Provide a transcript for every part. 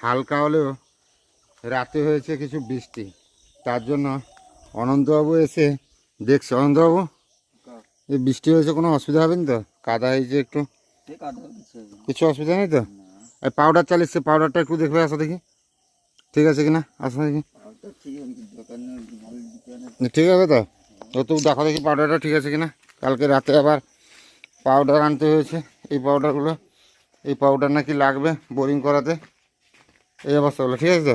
হালকা হলেও রাতে হয়েছে কিছু বৃষ্টি। তার জন্য অনন্তবাবু এসে দেখছে। অনন্তবাবু এই বৃষ্টি হয়েছে কোনো অসুবিধা হবে না তো? কাদা হয়েছে একটু। কিছু অসুবিধা নেই তো? এই পাউডার চালিয়েছে পাউডারটা একটু দেখবে আসো দেখি। ঠিক আছে কিনা? আসো দেখি। ঠিক আছে তো? ও তো দেখো দেখি পাউডারটা ঠিক আছে কিনা? কালকে রাতে আবার পাউডার আনতে হয়েছে। এই পাউডারগুলো এই পাউডার নাকি লাগবে বোরিং করাতে। এই অবস্থাগুলো ঠিক আছে? তো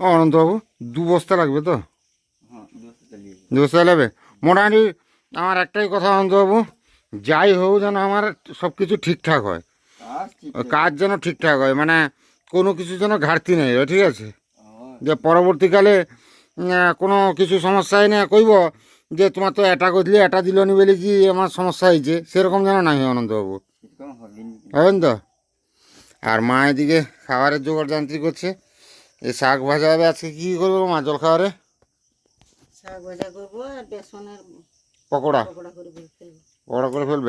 ও অনন্তবাবু দু বস্তা লাগবে তো? দু বস্তা লাগবে? মোটামুটি আমার একটাই কথা অনন্তবাবু যাই হোক যেন আমার সব কিছু ঠিকঠাক হয়। কাজ যেন ঠিকঠাক হয় মানে কোনো কিছু যেন ঘাটতি নেই ঠিক আছে? যে পরবর্তীকালে কোনো কিছু সমস্যায় না কইব যে তোমার তো এটা করলে এটা দিল নি বলে কি আমার সমস্যা হয়েছে? সেরকম যেন নাই হয় অনন্তবাবু হবেন তো? আর মা এদিকে খাবারের জোগাড় যান্ত্রিক করছে। এই শাক ভাজা হবে আজকে কী করব মা জল খাবারে? শাক ভাজা করব আর বেসনের পকোড়া। পকোড়া করে ফেলব।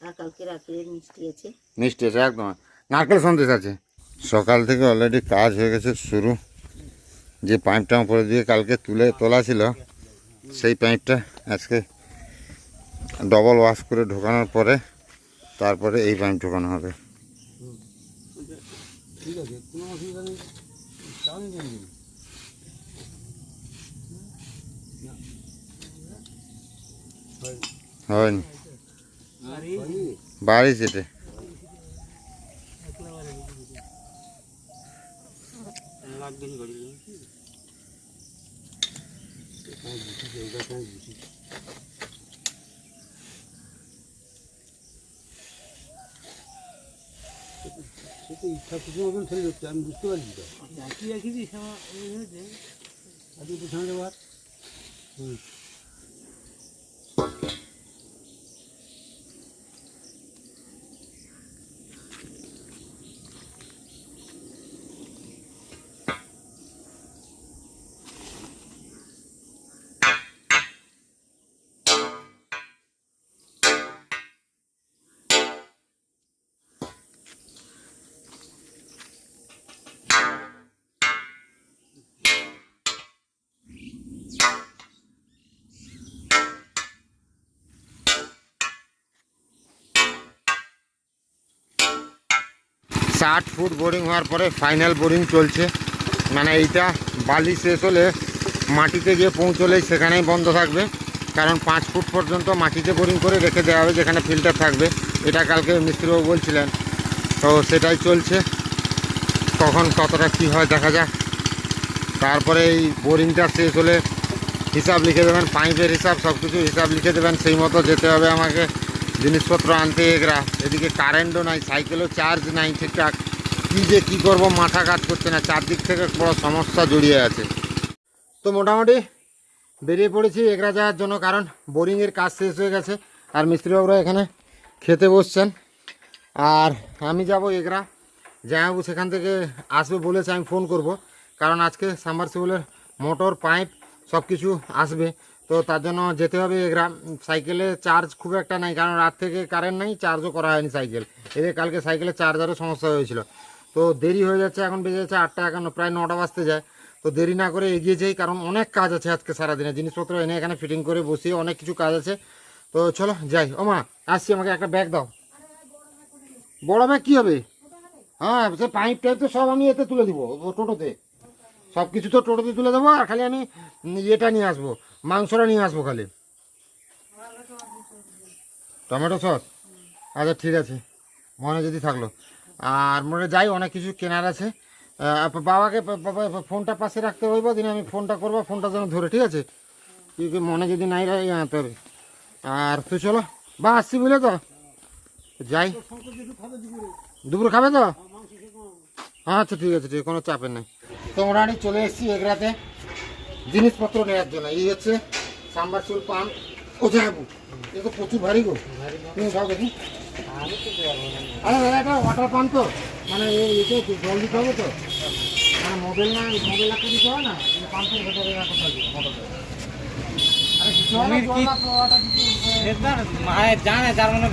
আর কালকে মিষ্টি আছে। মিষ্টি আছে একদম। নারকেল সন্দেশ আছে। সকাল থেকে অলরেডি কাজ হয়ে গেছে শুরু। যে পাইপটা উপরে দিয়ে কালকে তুলে তোলা ছিল সেই পাইপটা আজকে ডবল ওয়াশ করে ঢোকানোর পরে তারপরে এই পাইপ ঢোকানো হবে। ঠিক আছে কোনো অসুবিধা নেই। চাউনি দিয়ে দিন। হয়নি? বাড়ি? সেটে কাজ বুঝিস, এইটা কাজ বুঝিস। সে তো ইচ্ছা খুশি মতন ছেড়ে যাচ্ছে আমি বুঝতে পারছি তো। একই একই দিস আমার আজ একটু ঠান্ডা দেওয়ার হুম। ষাট ফুট বোরিং হওয়ার পরে ফাইনাল বোরিং চলছে। মানে এইটা বালি শেষ হলে মাটিতে গিয়ে পৌঁছলেই সেখানেই বন্ধ থাকবে। কারণ পাঁচ ফুট পর্যন্ত মাটিতে বোরিং করে রেখে দেওয়া হবে যেখানে ফিল্টার থাকবে। এটা কালকে মিস্ত্রিবাবু বলছিলেন। তো সেটাই চলছে। কখন কতটা কী হয় দেখা যাক। তারপরে এই বোরিংটা শেষ হলে হিসাব লিখে দেবেন, পাইপের হিসাব সব কিছু হিসাব লিখে দেবেন। সেই মতো যেতে হবে আমাকে। জিনিসপত্র আনতে এগরা। এদিকে কারেন্টও নাই সাইকেলও চার্জ নাই, ঠিকঠাক। কী যে কী করব, মাথা কাজ করছে না, চারদিক থেকে বড় সমস্যা জড়িয়ে আছে। তো মোটামুটি বেরিয়ে পড়েছি এগরা যাওয়ার জন্য, কারণ বোরিংয়ের কাজ শেষ হয়ে গেছে, আর মিস্ত্রিবাবুরা এখানে খেতে বসছেন। আর আমি যাব এগরা। জামাইবাবু সেখান থেকে আসবে বলেছে, আমি ফোন করব, কারণ আজকে সাবমার্সিবলের মোটর পাইপ সব কিছু আসবে। তো তার জন্য যেতে হবে গ্রাম সাইকেলে চার্জ খুব একটা নাই, কারণ রাত থেকে কারেন্ট নাই চার্জও করা হয়নি সাইকেল। এদের কালকে সাইকেলে চার্জারও সমস্যা হয়েছিল। তো দেরি হয়ে যাচ্ছে, এখন বেজে যাচ্ছে আটটা একান্ন, প্রায় নটা বাজতে যায়। তো দেরি না করে এগিয়ে যাই, কারণ অনেক কাজ আছে আজকে সারাদিনে। জিনিসপত্র এনে এখানে ফিটিং করে বসিয়ে অনেক কিছু কাজ আছে। তো চলো যাই। ও মা, আসছি, আমাকে একটা ব্যাগ দাও। বড় ব্যাগ কী হবে? হ্যাঁ সে পাইপ টাইপ তো সব আমি এতে তুলে দিব, টোটোতে। সব কিছু তো টোটোতে তুলে দেবো, আর খালি আমি ইয়েটা নিয়ে আসব। মাংসটা নিয়ে আসব খালি টমেটো সস? আচ্ছা ঠিক আছে। মনে যদি থাকল। আর মনে যাই, অনেক কিছু কেনার আছে। বাবাকে ফোনটা পাশে রাখতে হইব, দিন আমি ফোনটা করব, ফোনটা যেন ধরে, ঠিক আছে? কি মনে যদি নাই আনতে হবে আর তুই চলো। বা, আসছি বুঝলে তো? যাই। দুপুর খাবে তো? আচ্ছা ঠিক আছে, ঠিক কোনো চাপের নেই। তো মোটামুটি চলে এসেছি এগরাতে জিনিসপত্র নেওয়ার জন্য এই হচ্ছে সাম্বারসুল পাম্প কোথায় যাব এ তো প্রচুর ভারী গো তুমি যাও দেখি আরে দাদা এটা ওয়াটার পাম্প তো মানে এই এতে জল দিতে হবে তো মানে মোবাইল না মোবাইল একটা দিতে হয় না পাম্পের ভেতরে রাখা থাকবে মোটরটা আরে কিছু না, জল রাখো, water দিতে হবে। মায়ের জানে যার মানে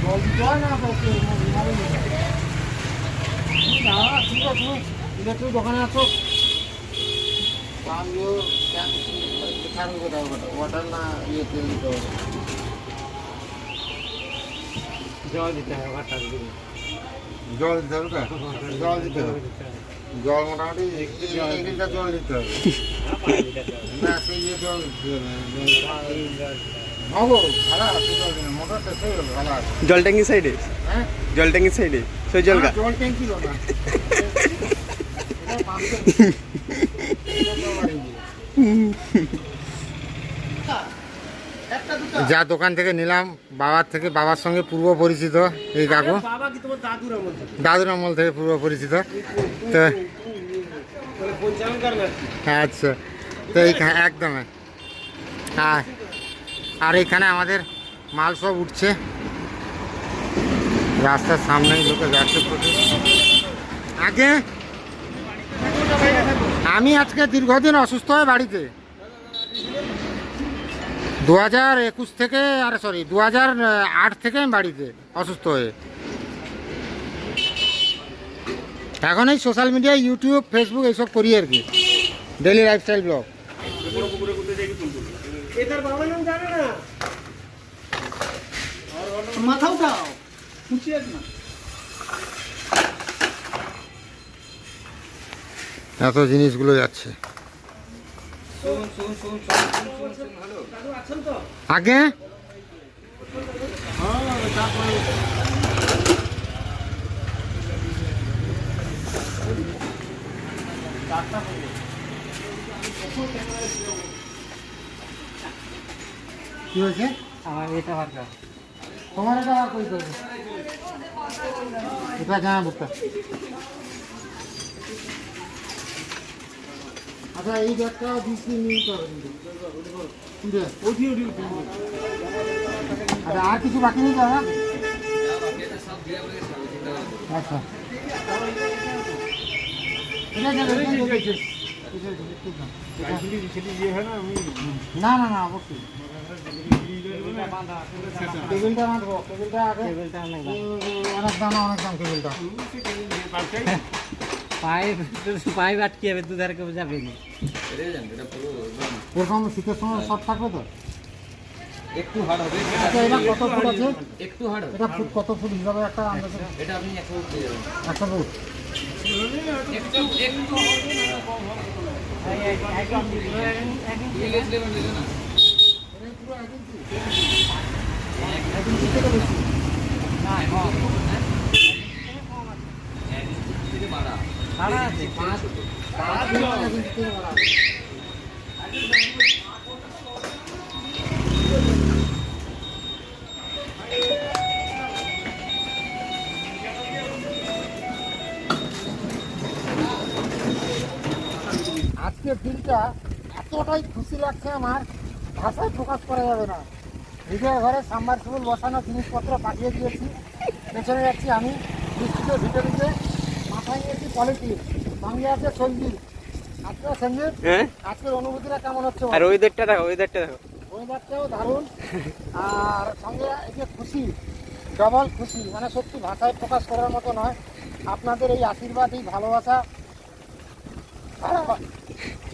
জল দিতে হয় না। তুমি ইলেকট্রিক দোকানে আছো আমিও ছাড়বে কোথাও ওয়াটার না ইয়ে তেল দিতে হবে। জল দিতে হবে ঘরটা দিতে জল দিতে হবে? জল দিতে হবে। জল মোটামুটি এক লিটার জল দিতে হবে। না সেই জল জল ট্যাঙ্কি সাইডে? হ্যাঁ? জল ট্যাঙ্কি সাইডে? সেই জল জল ট্যাঙ্কি যা দোকান থেকে নিলাম, বাবার থেকে, বাবার সঙ্গে পূর্ব পরিচিত এই কাকু। দাদুর আমল থেকে পূর্ব পরিচিত। আচ্ছা। তো এইখানে একদম। হ্যাঁ। আর এখানে আমাদের মাল সব উঠছে। রাস্তার সামনেই লোকে যাচ্ছে আগে আমি আজকে দীর্ঘদিন অসুস্থ হয়ে বাড়িতে। দু হাজার একুশ থেকে, আর সরি দু হাজার আট থেকে আমি বাড়িতে অসুস্থ হয়ে। এখন এই সোশ্যাল মিডিয়া ইউটিউব ফেসবুক এইসব করি আর কি। ডেলি লাইফস্টাইল ব্লগ মাথা উঠাও না? এত জিনিসগুলো যাচ্ছে। আগে? কি হয়েছে? আমার এটা জানা বুকটা আচ্ছা এই ব্যাগটা বিশ দিন নিতে হবে কিন্তু আচ্ছা আর কিছু বাকি নেই তো আমার আচ্ছা। হয় না না না অবশ্যই। আগে। টেবিলটা অনেক দাম। অনেক দাম টেবিলটা। পাইপ পাইপ আটকে যাবে দুধার কেউ যাবে না। এরকম শীতের সময় শর্ট থাকবে তো? একটু হার্ড হবে। আচ্ছা এটা কত ফুট আছে? একটু হার্ড হবে। এটা ফুট কত ফুট হিসাবে একটা আন্দাজে এটা আপনি একটু যাবেন একটা ফুট। একটু একটু। ইংলিশ লেভেল দিলে না ভাড়া আছে আজকের দিনটা এতটাই খুশি লাগছে আমার, ভাষায় প্রকাশ করা যাবে না। নিজের ঘরে সাম্বার বসানো জিনিসপত্র পাঠিয়ে দিয়েছি। পেছনে যাচ্ছি আমি, বৃষ্টিতে ভিটে ভিটে সঙ্গে। আছে হ্যাঁ? আজকের অনুভূতিটা কেমন হচ্ছে আর ওয়েদারটা দেখো ওয়েদারটা দেখো। ওয়েদারটাও দারুণ। আর সঙ্গে এই যে খুশি ডবল খুশি মানে সত্যি ভাষায় প্রকাশ করার মতো নয়। আপনাদের এই আশীর্বাদ এই ভালোবাসা ছাড়া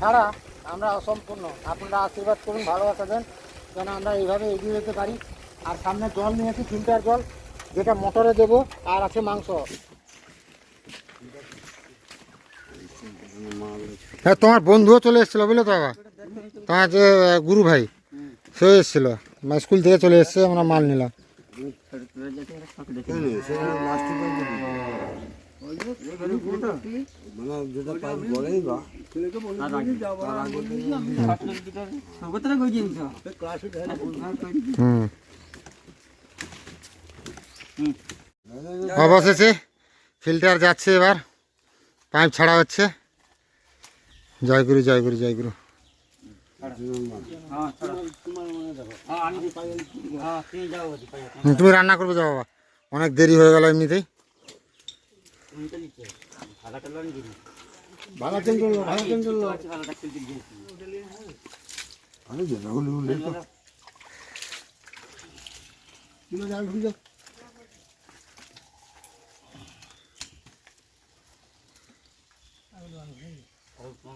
ছাড়া আমরা অসম্পূর্ণ। আপনারা আশীর্বাদ করুন ভালোবাসা দেন যেন আমরা এইভাবে এগিয়ে যেতে পারি। আর সামনে জল নিয়েছি ফিল্টার জল যেটা মোটরে দেবো আর আছে মাংস। হ্যাঁ তোমার বন্ধুও চলে এসেছিল, বুঝলো তো বাবা? তোমার যে গুরু ভাই সে এসেছিল। মানে স্কুল থেকে চলে এসছে, আমরা মাল নিলাম। অবশেষে ফিল্টার যাচ্ছে এবার। পাইপ ছাড়া হচ্ছে। জয় গুরু জয় গুরু জয় গুরু। তুমি রান্না করবে যাও বাবা। অনেক দেরি হয়ে গেল এমনিতেই। ভাড়া চেঞ্জ করল ভাড়া চেঞ্জ করল কিলো জাল ঢুকে যাও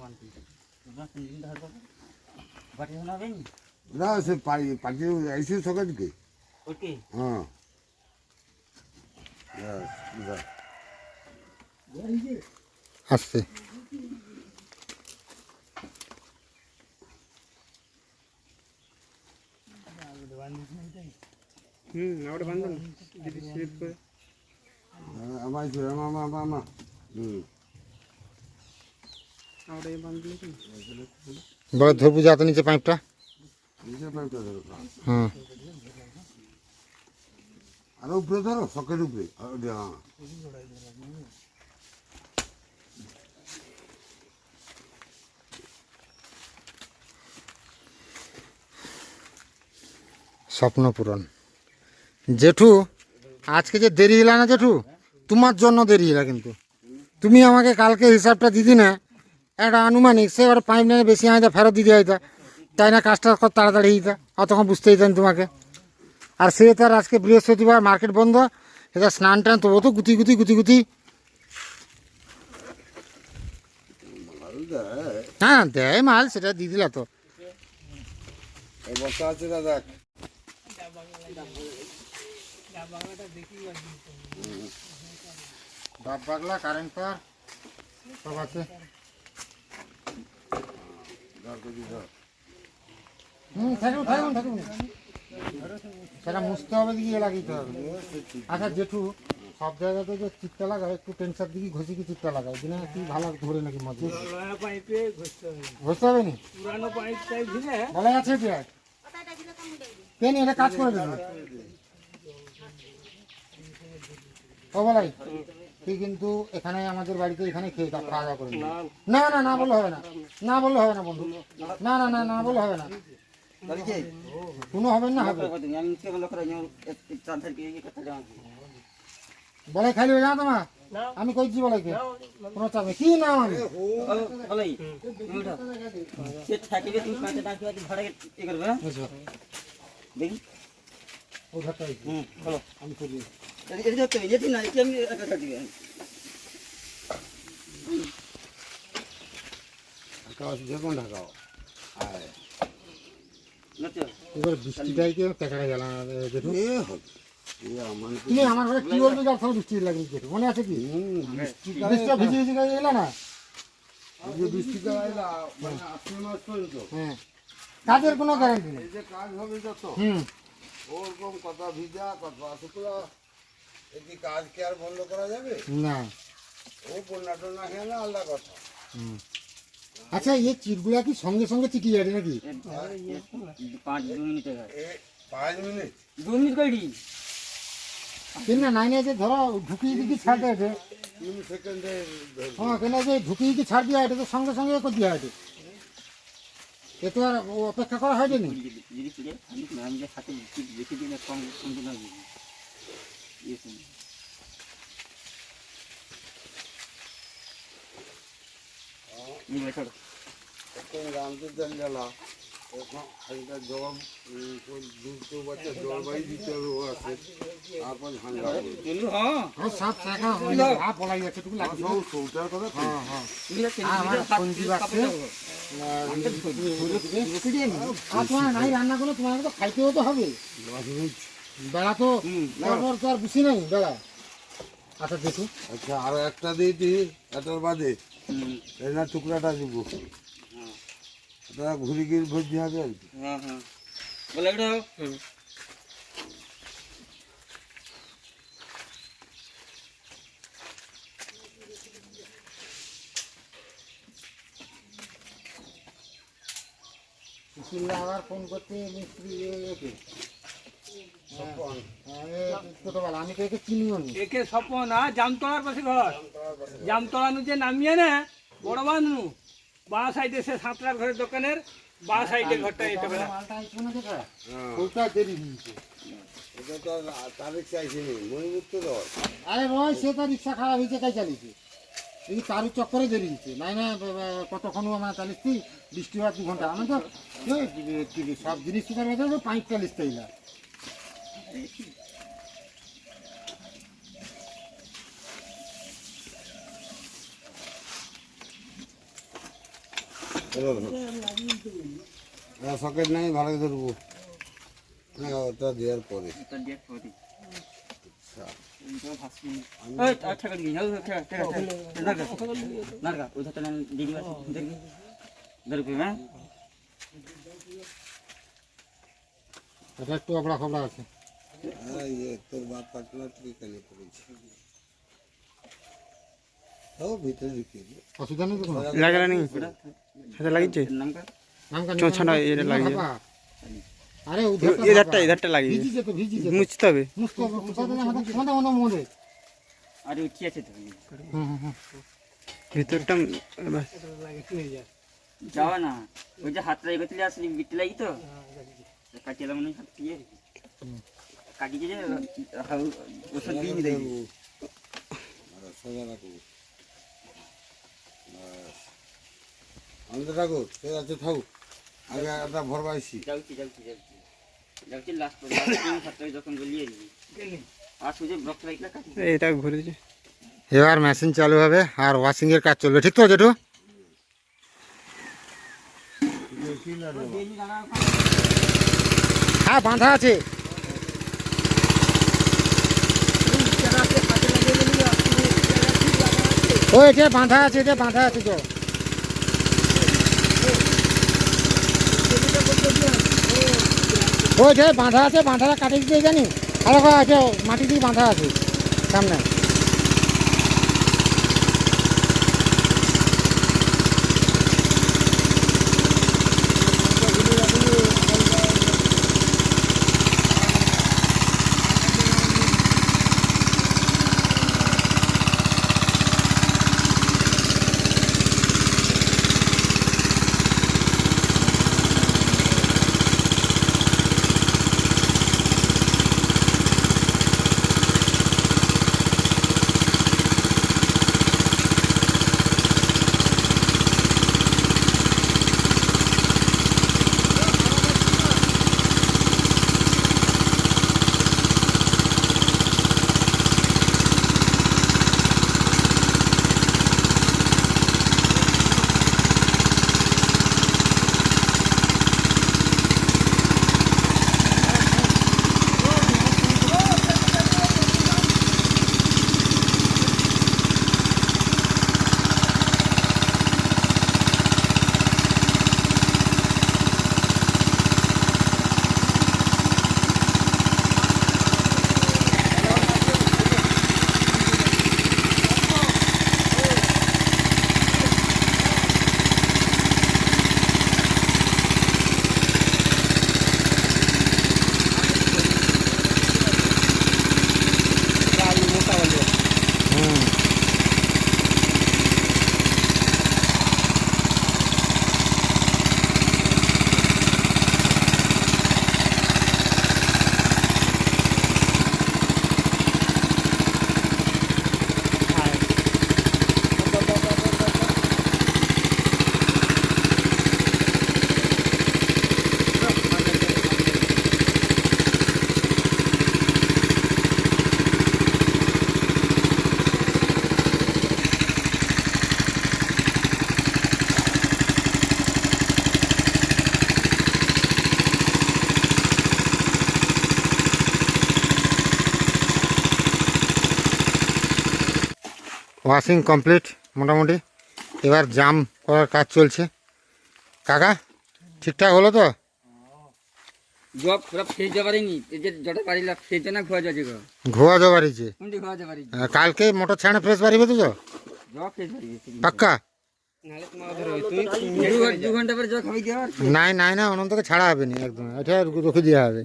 বাটি শোনাবেন না সে পাখি আইসি সকাল দিকে ওকে হ্যাঁ ব্যাস, ব্যাস। আসছে হুম ওটা বান্ধব যদি স্লিপ করে হ্যাঁ, আমার ছিল, আমার আমার আমার আমার হুম বলে ধরবু যাতে নিচে পাইপটা। নিজের পাইপটা ধরো হুম। আরও উপরে ধরো শখের উপরে। আর স্বপ্ন পূরণ। জেঠু আজকে যে দেরি হলো না জেঠু? তোমার জন্য দেরি হলো কিন্তু। তুমি আমাকে কালকে হিসাবটা দিদি না একটা আনুমানিক সে এবার পাইপ লাইনে বেশি আয়তা ফেরত দিতে হইতা তাই না কাজটা কত তাড়াতাড়ি হইতা? অতক্ষণ বুঝতে দিতেন তোমাকে। আর সে তার আজকে বৃহস্পতিবার মার্কেট বন্ধ। এটা স্নান টান তবু তো গুতি গুতি গুতি গুতি। হ্যাঁ দেয় মাল সেটা দিয়ে দিলা তো। ডাব বাগলা কারেন্ট সব আছে। হুম থাকুন থাকুন থাকুন। সেটা মুছতে হবে দিকে লাগিতে হবে। আচ্ছা জেঠু সব জায়গাতে যে চিটটা লাগায় একটু টেনশার দিকে ঘষি কি চিটটা লাগায়? দিনে কি ভালো ধরে নাকি মধ্যে ঘষতে হবে। নি? বলা আছে আর কেন এটা কাজ করে দেবে। ও বলাই। তুই কিন্তু এখানে আমাদের বাড়িতে এখানে খেয়ে থাক, খাওয়া দাওয়া করে না না। না বললে হবে না। না বললে হবে না বন্ধু। না না না না বললে হবে না। কোনো হবে না হবে। খালি হয়ে তোমার আমি কইছি বলাইকে। কোনো চাপ। কি নাম আমি? বুঝছ? ও ঘরটা এই। আমি করি। ঢাকাও যখন ঢাকাও আয় এবার বৃষ্টিটাই কি পেঁচাড়ে গেল জেঠু এ হবে এ আমার তুমি আমার ঘরে কি বলবে যার সব বৃষ্টি লাগে জেঠু মনে আছে কি বৃষ্টিটা ভিজে ভিজে গেলে এলো না মানে মাস পর্যন্ত হ্যাঁ কাজের কোনো গ্যারান্টি নেই। এই যে কাজ হবে যত। হুম। ওরকম কথা ভিজা কথা শুক্লা এই কি কাজ কি আর বন্ধ করা যাবে? না। ও বন্যা টন্যা খেয়ে না আলাদা কথা। হুম। আচ্ছা এই চিটগুলা কি সঙ্গে সঙ্গে চিকি যাবে নাকি? পাঁচ দু মিনিটে এ পাঁচ মিনিট? দু মিনিট করি কেন না নাই নাই যে ধরো ঢুকিয়ে দিকে ছাড় দেয় এটা। তিন সেকেন্ডে হ্যাঁ কেন যে ঢুকিয়ে কি ছাড় দেওয়া এটা তো সঙ্গে সঙ্গে করে দেওয়া এটা এ তো আর অপেক্ষা করা হয় নি যদি ফিরে আমি যে হাতে বেশি দিন কম কম দিন হবে ছোট এখন রামতে দেন গেলা এখন একটা জল উম, কোন দুটো বাচ্চা জলবায়ু দিতে হবে ও আছে তারপর ঝাঙ্গা হবে চলু সব শেখা ভাব বলাই যাচ্ছে টুকু আর লাগছে সব সৌটার কথা তো। মিলে আমার সঞ্জীব আসছে আর তোমার নাই রান্না করে তোমার তো খাইতেও তো হবে বেলা তো তারপর তো আর বুঝি নাই বেলা আচ্ছা দেখো। আচ্ছা আর একটা দিয়ে দিই এটার বাদে এই টুকরাটা দিব। এটা ঘুরি গিয়ে ভর্তি হবে আর কি। হ্যাঁ হ্যাঁ। বলে এটা আবার ফোন করতে মিস্ত্রি একে ছোটবেলা আমি তো একে চিনিও নি। একে স্বপন আর জামতলার পাশে ঘর। জামতলা নুচে নামিয়ে না বড় বাঁধনু বা সাইডে সে সাঁতরার ঘরের দোকানের বা সাইডে ঘরটা এটা বেলা হ্যাঁ। ওটা দেরি হয়েছে। এটা তো আর তারিখ চাইছি মণিমুক্ত দল। আরে রয় সে তো রিক্সা খারাপ হয়েছে তাই চালিয়েছে? এই তারু চক্করে দেরি হয়েছে। নাই না কতক্ষণ আমার চালিয়েছি বৃষ্টি হওয়ার দু ঘণ্টা। আমি তো সব জিনিস পাঁচ চালিশ তাইলা সকেট নাই ভালো করে ধরবো। ওটা দেওয়ার পরে। আছে হ্যাঁ? একটু আবড়া আছে। হ্যাঁ ইয়ে তোর বাপ পার্টনার তুই কেন ভিতরে ঢুকিয়ে। অসুবিধা নেই হাতে লাগিয়েছে? এটা লাগিয়ে আরে এধারটা লাগিয়ে মুছতে হবে। আরে কি আছে তো। ভিতরটা বাস যাওয়া না। ওই যে হাতটা এগোতে আসলি বিটে লাগি তো? কাটিয়ে দাম হাত দিয়ে। কাটিয়ে যে ওষুধ দিয়ে নি সোজা রাখব আমাদের ঠাকুর সে আছে থাকুক আগে একটা ভরবাইছি যাচ্ছি যাচ্ছি যাচ্ছি। যাচ্ছি লাস্ট লাস্ট যখন গলিয়ে দিবি। আর সুযোগ ব্লক লাইটটা কাটি এটা ঘুরেছে এবার মেশিন চালু হবে আর ওয়াশিং এর কাজ চলবে ঠিক তো জেঠু? হ্যাঁ বাঁধা আছে। ও এটা বাঁধা আছে এটা বাঁধা আছে তো। ওই যে বাঁধা আছে, বাঁধাটা কাটিয়ে দিয়ে জানি? আর আছে মাটি দিয়ে বাঁধা আছে, সামনে। ওয়াশিং কমপ্লিট মোটামুটি। এবার জাম করার কাজ চলছে। কাকা ঠিকঠাক হলো তো? জব পুরো ফেজ যাবারিনি এই যে জটা পারিলা ফেজ না খোয়া যাচ্ছে গো ঘোয়া কোনটি কালকে মোটর ছাড়া ফ্রেশ বাড়িবে তো? জব পাক্কা? নাই নাই না অনন্তকে ছাড়া হবে না একদম। এটা রুখে দেওয়া হবে।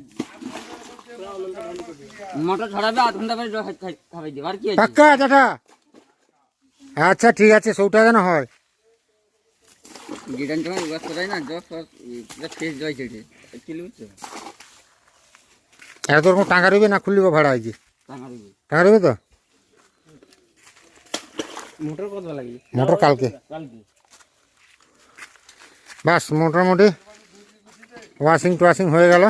মোটর ছড়াবে আধ ঘণ্টা পরে জল খাবি দেওয়ার কি? পাক্কা আচ্ছা ঠিক আছে সৌটা যেন হয়। গিটান তোমার বাস করাই না? জয় এত রকম টাকা রইবে না খুললিব ভাড়া হয়েছে টাকা রইবে। তো? মোটর কত লাগবে? মোটর কালকে। বাস মোটামুটি ওয়াশিং টোয়াশিং হয়ে গেল।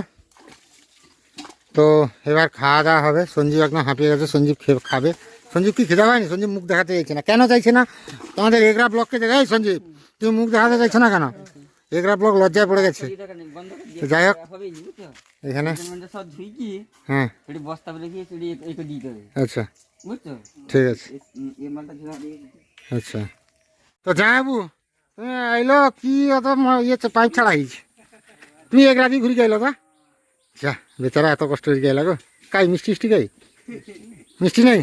তো এবার খাওয়া দাওয়া হবে। সঞ্জীব একদম হাঁপিয়ে গেছে সঞ্জীব খাবে। সঞ্জীব, কি খিদা পায়নি সঞ্জীব মুখ দেখাতে চাইছে না। কেন চাইছে না? তোমাদের এগরা ব্লককে দেখাই সঞ্জীব, তুমি মুখ দেখাতে চাইছো না কেন? এগরা ব্লক লজ্জায় পড়ে গেছে। দিয়ে যাই হোক, এখানে। হ্যাঁ। আচ্ছা। ঠিক আছে। দিয়ে আচ্ছা। তো যাবু তুমি আইলো, কি অত ইয়ে পাইপ ছাড়া হয়েছে? তুমি এক রাতি ঘুরে গাইলো তা যা, বেচারা এত কষ্ট হয়ে গেল গো। কাই মিষ্টি মিষ্টি কাই? মিষ্টি নেই?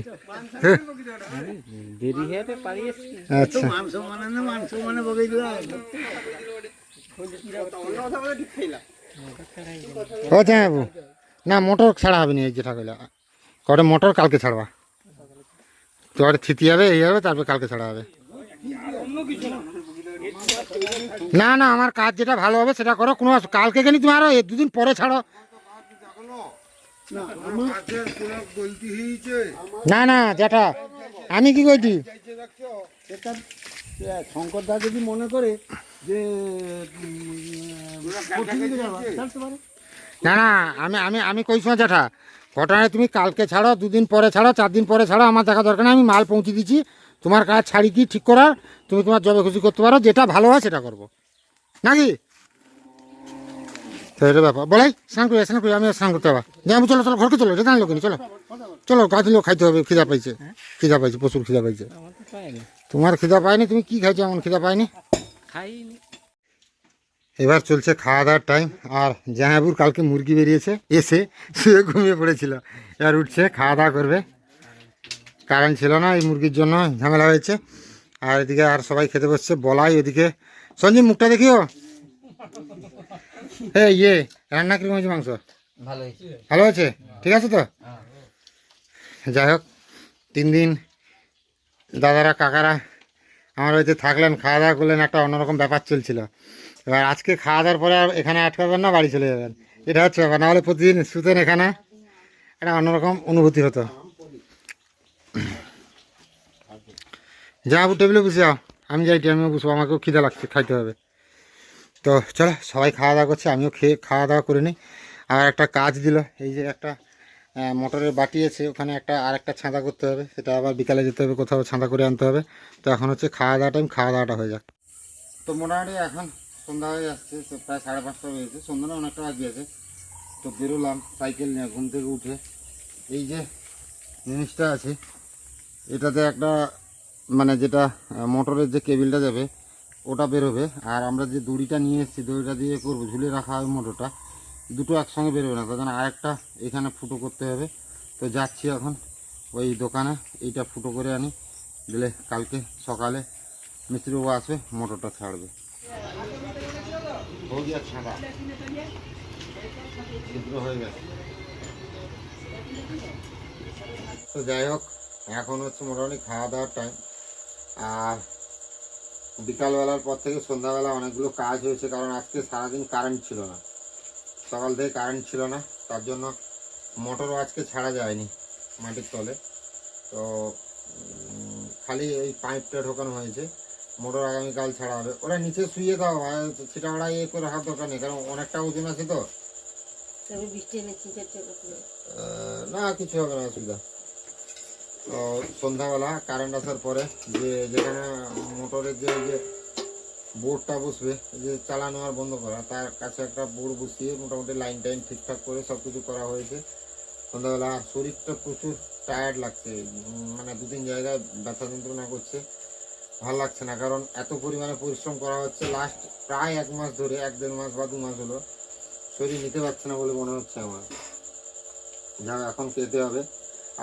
হ্যাঁ। আচ্ছা। না মোটর ছাড়া হবে না এই যেটা কইলা। কটে মোটর কালকে ছাড়বা। তোর থিতি হবে এই হবে তারপর কালকে ছাড়া হবে। না না আমার কাজ যেটা ভালো হবে সেটা করো। কোনো কালকে গেলে তুমি আরও দুদিন পরে ছাড়ো। না না যেটা আমি কি কইছি? শঙ্কর দা যদি মনে করে যে না না আমি আমি আমি কইছি না জ্যাঠা ঘটনায় তুমি কালকে ছাড়ো দুদিন পরে ছাড়ো চার দিন পরে ছাড়ো আমার দেখা দরকার নেই আমি মাল পৌঁছে দিচ্ছি তোমার কাজ ছাড়ি কি ঠিক করার তুমি তোমার জবে খুশি করতে পারো যেটা ভালো হয় সেটা করব। নাকি? তো এটা ব্যাপার। বলাই স্নান করি স্নান করি আমি স্নান করতে হবে যাব চলো চলো ঘরকে চলো আনলো কিনি? চলো। চলো গা লোক খাইতে হবে খিদা পাইছে। খিদা পাইছে প্রচুর খিদা পাইছে। তোমার খিদা পায়নি? তুমি কি খাইছো? এমন খিদা খাইনি। এবার চলছে খাওয়া দাওয়ার টাইম আর জাহাবুর কালকে মুরগি বেরিয়েছে এসে শুয়ে ঘুমিয়ে পড়েছিল। এবার উঠছে খাওয়া দাওয়া করবে। কারেন্ট ছিল না এই মুরগির জন্য ঝামেলা হয়েছে। আর এদিকে আর সবাই খেতে বসছে বলাই ওদিকে। সঞ্জীব মুখটা দেখিও? হ্যাঁ ইয়ে রান্না কীরকম হয়েছে মাংস? ভালো আছে? ঠিক আছে তো? যাই হোক, তিন দিন দাদারা, কাকারা আমার বাড়িতে থাকলেন খাওয়া দাওয়া করলেন, একটা অন্যরকম ব্যাপার চলছিল। এবার আজকে খাওয়া দাওয়ার পরে আর এখানে আটকাবেন না, বাড়ি চলে যাবেন। এটা হচ্ছে ব্যাপার নাহলে প্রতিদিন শুতেন এখানে, একটা অন্যরকম অনুভূতি হতো। যা আবু টেবিলে বসে যাও। আমি যাই আমিও বসবো, আমাকেও খিদে লাগছে, খাইতে হবে। তো চলো, সবাই খাওয়া দাওয়া করছে, আমিও খেয়ে খাওয়া দাওয়া করে নিই। আর একটা কাজ দিল, এই যে একটা মোটরের বাটি আছে, ওখানে একটা আর একটা ছাঁদা করতে হবে, সেটা আবার বিকালে যেতে হবে, কোথাও ছাঁদা করে আনতে হবে। তো এখন হচ্ছে খাওয়া দাওয়া টাইম খাওয়া দাওয়াটা হয়ে যাক। তো মোটামুটি এখন সন্ধ্যা হয়ে যাচ্ছে প্রায় সাড়ে পাঁচটা হয়েছে সন্ধ্যাটা অনেকটা বাকি আছে। তো বেরোলাম, সাইকেল নিয়ে ঘুম থেকে উঠে। এই যে জিনিসটা আছে, এটাতে একটা মানে যেটা মোটরের যে কেবিলটা যাবে, ওটা বেরোবে। আর আমরা যে দড়িটা নিয়ে এসেছি, দড়িটা দিয়ে করব ঝুলে রাখা হবে মোটরটা। দুটো একসঙ্গে বেরোবে না, তার জন্য আরেকটা এখানে ফুটো করতে হবে। তো যাচ্ছি এখন ওই দোকানে, এইটা ফুটো করে আনি। দিলে কালকে সকালে মিস্ত্রিবাবু আসবে, মোটরটা ছাড়বে। তো যাই হোক, এখন হচ্ছে মোটামুটি খাওয়া দাওয়ার টাইম আর বিকালবেলার পর থেকে সন্ধ্যাবেলা অনেকগুলো কাজ হয়েছে, কারণ আজকে সারাদিন কারেন্ট ছিল না। সকাল থেকে কারেন্ট ছিল না তার জন্য মোটরও আজকে ছাড়া যায়নি মাটির তলে। তো খালি এই পাইপটা ঢোকানো হয়েছে। মোটর আগামীকাল ছাড়া হবে। ওরা নিচে শুয়ে দাও সেটা ওরা ইয়ে করে রাখার দরকার নেই কারণ অনেকটা ওজন আছে তো। না কিছু হবে না অসুবিধা। তো সন্ধ্যাবেলা কারেন্ট আসার পরে যে যেখানে মোটরের যে বোর্ডটা বসবে যে চালানো আর বন্ধ করা। তার কাছে একটা বোর্ড বসিয়ে মোটামুটি লাইন টাইন ঠিকঠাক করে সব কিছু করা হয়েছে। সন্ধ্যাবেলা শরীরটা প্রচুর টায়ার্ড লাগছে মানে দু তিন জায়গায় ব্যথা যন্ত্রণা করছে। ভালো লাগছে না, কারণ এত পরিমাণে পরিশ্রম করা হচ্ছে। লাস্ট প্রায় এক মাস ধরে, এক দেড় মাস বা দু মাস হলো, শরীর নিতে পারছে না বলে মনে হচ্ছে আমার। যা এখন খেতে হবে।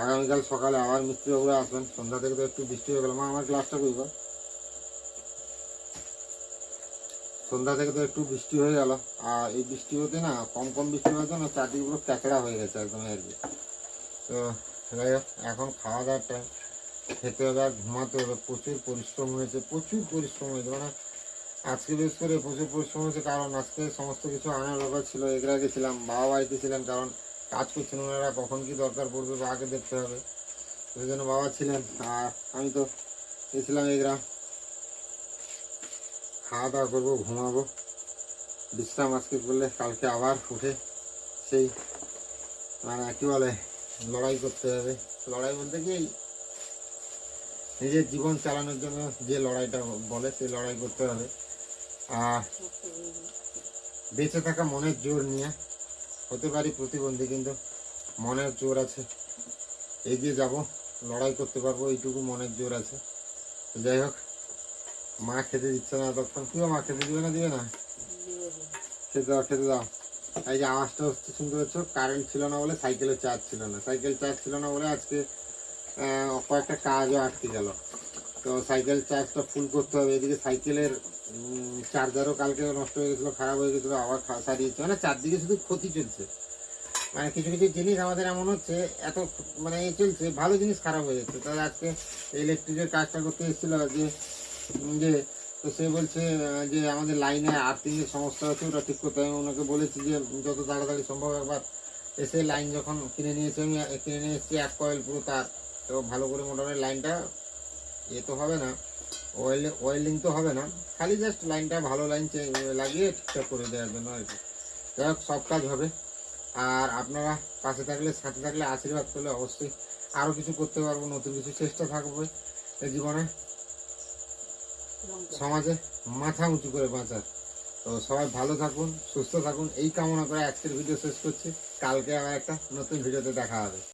আগামীকাল সকালে আবার মিস্ত্রিবাবুরা আসবেন। সন্ধ্যা থেকে তো একটু বৃষ্টি হয়ে গেল। মা, আমার গ্লাসটা কইব সন্ধ্যা থেকে তো একটু বৃষ্টি হয়ে গেল। আর এই বৃষ্টি হতে না, কম কম বৃষ্টি হওয়ার জন্য চারদিকগুলো ক্যাচড়া হয়ে গেছে একদম আর কি তো যাই হোক, এখন খাওয়া দাওয়ার টাইম খেতে হবে আর ঘুমাতে হবে। প্রচুর পরিশ্রম হয়েছে, প্রচুর পরিশ্রম হয়েছে। মানে আজকে বেশ করে প্রচুর পরিশ্রম হয়েছে। কারণ আজকে সমস্ত কিছু আনার ব্যাপার ছিল। এগরা গেছিলাম, বাবা বাড়িতে ছিলেন। কারণ কাজ করছেন ওনারা, কখন কি দরকার পড়বে বা আগে দেখতে হবে। ওই জন্য বাবা ছিলেন। আর আমি তো গেছিলাম এগরা। খাওয়া দাওয়া করব, ঘুমাবো। বিশ্রাম আজকে করলে কালকে আবার উঠে সেই মানে কী বলে, লড়াই করতে হবে। লড়াই বলতে কি, নিজের জীবন চালানোর জন্য যে লড়াইটা বলে সেই লড়াই করতে হবে। আর বেঁচে থাকা মনের জোর নিয়ে, হতে পারি প্রতিবন্ধী, কিন্তু মনের জোর আছে। এগিয়ে যাব, লড়াই করতে পারব, এইটুকু মনের জোর আছে। যাই হোক মা খেতে দিচ্ছে না, তখন কেউ মা খেতে দিবে না দিবে না? খেতে দাও খেতে দাও। এই যে আওয়াজটা হচ্ছে, শুনতে পাচ্ছ? কারেন্ট ছিল না বলে সাইকেলের চার্জ ছিল না। সাইকেল চার্জ ছিল না বলে আজকে কয়েকটা কাজও আটকে গেল। তো সাইকেল চার্জটা ফুল করতে হবে। এদিকে সাইকেলের চার্জারও কালকে নষ্ট হয়ে গেছিল, খারাপ হয়ে গেছিল, আবার সারিয়েছে মানে চারদিকে শুধু ক্ষতি চলছে। মানে কিছু কিছু জিনিস আমাদের এমন হচ্ছে, এত মানে চলছে, ভালো জিনিস খারাপ হয়ে যাচ্ছে। তাহলে আজকে ইলেকট্রিকের কাজটা করতে এসেছিল যে যে, তো সে বলছে যে আমাদের লাইনে আর্থিংয়ের সমস্যা হচ্ছে ওটা ঠিক করতে। আমি ওনাকে বলেছি যে, যত তাড়াতাড়ি সম্ভব একবার এসে লাইন যখন কিনে নিয়েছি, আমি কিনে নিয়ে এসেছি এক কয়েল পুরো তার। তো ভালো করে মোটামুটি লাইনটা এ তো হবে না। ওয়েল ওয়েল্ডিং তো হবে না। খালি জাস্ট লাইনটা ভালো লাইন লাগিয়ে ঠিকঠাক করে দেওয়ার জন্য আর কি। যাই হোক, সব কাজ হবে। আর আপনারা পাশে থাকলে, সাথে থাকলে আশীর্বাদ করলে অবশ্যই আরও কিছু করতে পারব, নতুন কিছু চেষ্টা থাকবে জীবনে। সমাজে মাথা উঁচু করে বাঁচার। তো সবাই ভালো থাকুন, সুস্থ থাকুন। এই কামনা করে আজকের ভিডিও শেষ করছি। কালকে আমার একটা নতুন ভিডিওতে দেখা হবে।